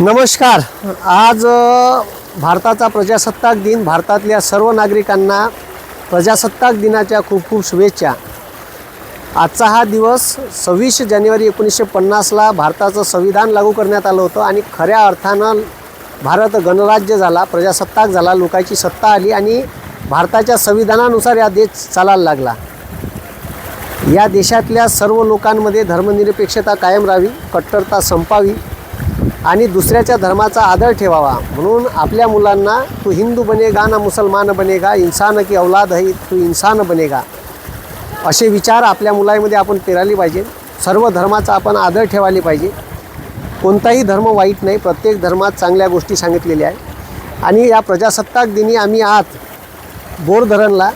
नमस्कार. आज भारताचा प्रजासत्ताक दिन भारतातल्या सर्व नागरिकांना प्रजासत्ताक दिनाच्या खूप खूप शुभेच्छा. आजचा हा दिवस सव्वीस जानेवारी एकोणीसशे पन्नासला भारताचं संविधान लागू करण्यात आलं होतं आणि खऱ्या अर्थानं भारत गणराज्य झाला प्रजासत्ताक झाला लोकांची सत्ता आली आणि भारताच्या संविधानानुसार या देश चालायला लागला. या देशातल्या सर्व लोकांमध्ये धर्मनिरपेक्षता कायम राहावी कट्टरता संपावी आणि दुसऱ्याच्या धर्माचा आदर ठेवावा. म्हणून आपल्या मुलांना तू हिंदू बनेगा ना मुसलमान बनेगा इंसान की औलाद है तू इन्सान बनेगा असे विचार आपल्या मुलांमध्ये आपण पेरायला पाहिजे. सर्व धर्माचा आपण आदर ठेवायला पाहिजे. कोणताही धर्म वाईट नाही प्रत्येक धर्मात चांगल्या गोष्टी सांगितलेल्या आहे आणि या प्रजासत्ताक दिनी आम्ही आत बोर धरणला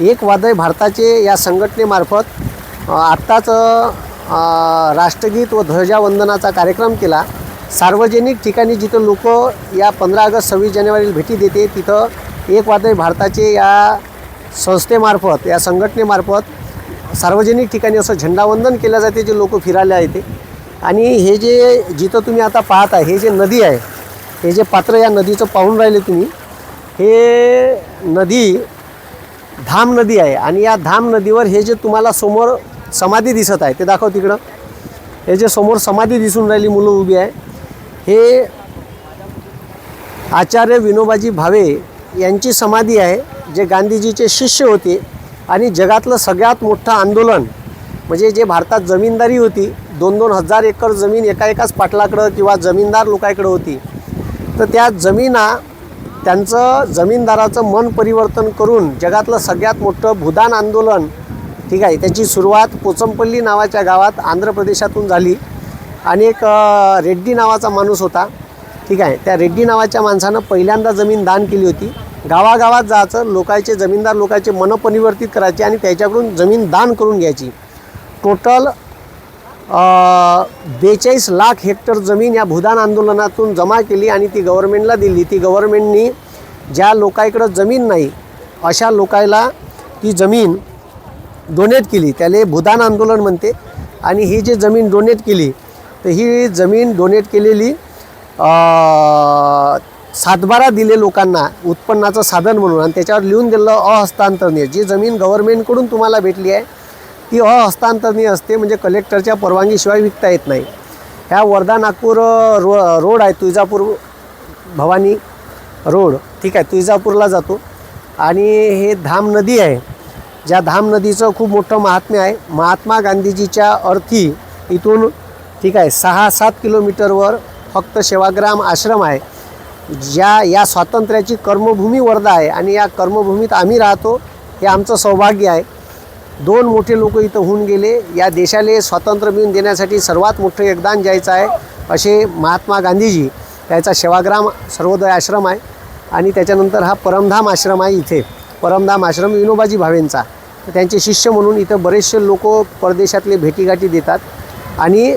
एक वादळ भारताचे या संघटनेमार्फत आत्ताच राष्ट्रगीत व ध्वजावंदनाचा कार्यक्रम केला. सार्वजनिक ठिकाणी जिथं लोक या पंधरा ऑगस्ट सव्वीस जानेवारीला भेटी देते तिथं एक वादळ भारताचे या संस्थेमार्फत या संघटनेमार्फत सार्वजनिक ठिकाणी असं झेंडावंदन केलं जाते जे लोक फिरायला येते. आणि हे जे जिथं तुम्ही आता पाहत आहे हे जे नदी आहे हे जे पात्र या नदीचं पाहून राहिले तुम्ही हे नदी धाम नदी आहे. आणि या धाम नदीवर हे जे तुम्हाला समोर समाधी दिसत आहे ते दाखव तिकडं. हे जे समोर समाधी दिसून राहिली मुलं उभी आहे हे आचार्य विनोबाजी भावे यांची समाधी आहे जे गांधीजीचे शिष्य होते आणि जगातलं सगळ्यात मोठं आंदोलन म्हणजे जे भारतात जमीनदारी होती दोन दोन हजार एकर जमीन एका एकाच पाटलाकडं किंवा जमीनदार लोकांकडं होती. तर त्या जमीना त्यांचं जमीनदाराचं मन परिवर्तन करून जगातलं सगळ्यात मोठं भूदान आंदोलन ठीक आहे त्याची सुरुवात पोचमपल्ली नावाच्या गावात आंध्र प्रदेशातून झाली. आणि एक रेड्डी नावाचा माणूस होता. ठीक आहे. त्या रेड्डी नावाच्या माणसानं पहिल्यांदा जमीन दान केली होती. गावागावात जायचं लोकांचे जमीनदार लोकांचे मन परिवर्तित करायचे आणि त्याच्याकडून जमीन दान करून घ्यायची. टोटल बेचाळीस लाख हेक्टर जमीन या भूदान आंदोलनातून जमा केली आणि ती गव्हर्मेंटला दिली. ती गव्हर्मेंटनी ज्या लोकांकडं जमीन नाही अशा लोकायला ती जमीन डोनेट केली. त्याला भूदान आंदोलन म्हणते. आणि ही जी जमीन डोनेट केली तर ही जमीन डोनेट केलेली सातबारा दिले लोकांना उत्पन्नाचं साधन म्हणून. आणि त्याच्यावर लिहून दिलं अहस्तांतरणीय. जी जमीन गव्हर्मेंटकडून तुम्हाला भेटली आहे ती अहस्तांतरणीय असते. म्हणजे कलेक्टरच्या परवानगीशिवाय विकता येत नाही. ह्या वर्धा नागपूर रो रोड आहे तुळजापूर भवानी रोड. ठीक आहे तुळजापूरला जातो. आणि हे धाम नदी आहे. ज्या धाम नदीचं खूप मोठं महात्म्य आहे. महात्मा गांधीजीच्या अर्थी इथून ठीक आहे. सहा सात किलोमीटरवर फक्त सेवाग्राम आश्रम आहे. ज्या या स्वातंत्र्याची कर्मभूमी वर्धा आहे आणि या कर्मभूमीत आम्ही राहतो हे आमचं सौभाग्य आहे. दोन मोठे लोक इथं होऊन गेले. या देशाला स्वातंत्र्य मिळून देण्यासाठी सर्वात मोठं योगदान द्यायचं आहे असे महात्मा गांधीजी त्याचा सेवाग्राम सर्वोदय आश्रम आहे. आणि त्याच्यानंतर हा परमधाम आश्रम आहे इथे. परमधाम आश्रम विनोबाजी भावेंचा. त्यांचे शिष्य म्हणून इथं बरेचसे लोक परदेशातले भेटीगाठी देतात. आणि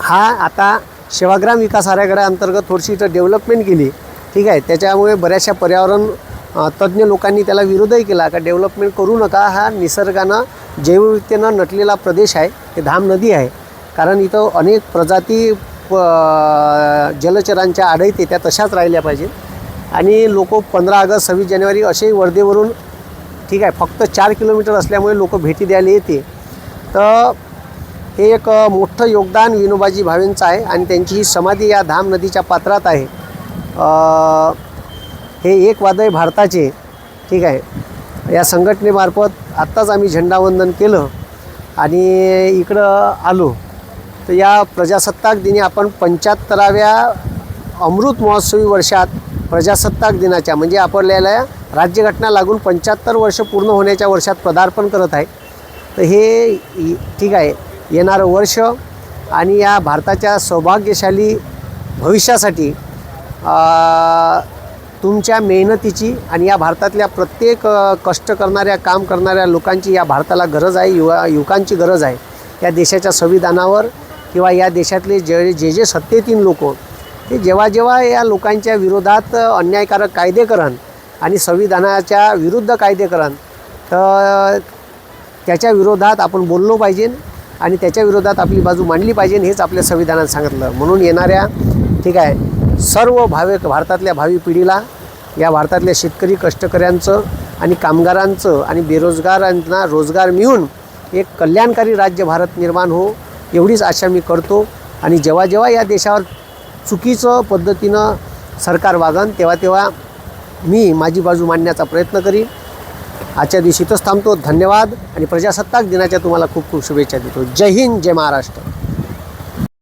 हा आता सेवाग्राम विकास आराखड्याअंतर्गत थोडीशी इथं डेव्हलपमेंट केली. ठीक आहे त्याच्यामुळे बऱ्याचशा पर्यावरण तज्ज्ञ लोकांनी त्याला विरोधही केला का डेव्हलपमेंट करू नका हा निसर्गानं जैवविविधतेनं नटलेला प्रदेश आहे हे धाम नदी आहे. कारण इथं अनेक प्रजाती प जलचरांच्या आढळते त्या तशाच राहिल्या पाहिजेत. आणि लोक पंधरा ऑगस्ट सव्वीस जानेवारी असेही वर्धेवरून ठीक आहे फक्त चार किलोमीटर असल्यामुळे लोक भेटी द्यायला येते. तर हे एक मोठं योगदान विनोबाजी भावेंचं आहे आणि त्यांची ही समाधी या धाम नदीच्या पात्रात आहे. हे एक वादळ भारताचे ठीक आहे या संघटनेमार्फत आत्ताच आम्ही झेंडावंदन केलं आणि इकडं आलो. तर या प्रजासत्ताक दिनी आपण पंच्याहत्तराव्या अमृत महोत्सवी वर्षात प्रजासत्ताक दिनाच्या म्हणजे आपल्याला राज्यघटना लागून पंच्याहत्तर वर्ष पूर्ण होण्याच्या वर्षात पदार्पण करत आहे. तर हे ठीक आहे येणारं वर्ष आणि या भारताच्या सौभाग्यशाली भविष्यासाठी तुमच्या मेहनतीची आणि या भारतातल्या प्रत्येक कष्ट करणाऱ्या काम करणाऱ्या लोकांची या भारताला गरज आहे युवा युवकांची गरज आहे. या देशाच्या संविधानावर किंवा या देशातले जे जे जे सत्तेतील लोक ते जेव्हा जेव्हा या लोकांच्या विरोधात अन्यायकारक कायदे करण आणि संविधानाच्या विरुद्ध कायदे करण तर त्याच्या विरोधात आपण बोललो पाहिजे. आणि त्याच्या विरोधात आपली बाजू मांडली पाहिजे हेच आपल्या संविधानात सांगितलं. म्हणून येणाऱ्या ठीक आहे सर्व भावे भारतातल्या भावी पिढीला या भारतातल्या शेतकरी कष्टकऱ्यांचं आणि कामगारांचं आणि बेरोजगारांना रोजगार मिळून एक कल्याणकारी राज्य भारत निर्माण हो एवढीच आशा मी करतो. आणि जेव्हा जेव्हा या देशावर चुकीचं पद्धतीनं सरकार वागन तेव्हा तेव्हा मी माझी बाजू मांडण्याचा प्रयत्न करीन. आजच्या दिवशी इथंच थांबतो. धन्यवाद आणि प्रजासत्ताक दिनाच्या तुम्हाला खूप खूप शुभेच्छा देतो. जय हिंद जय महाराष्ट्र.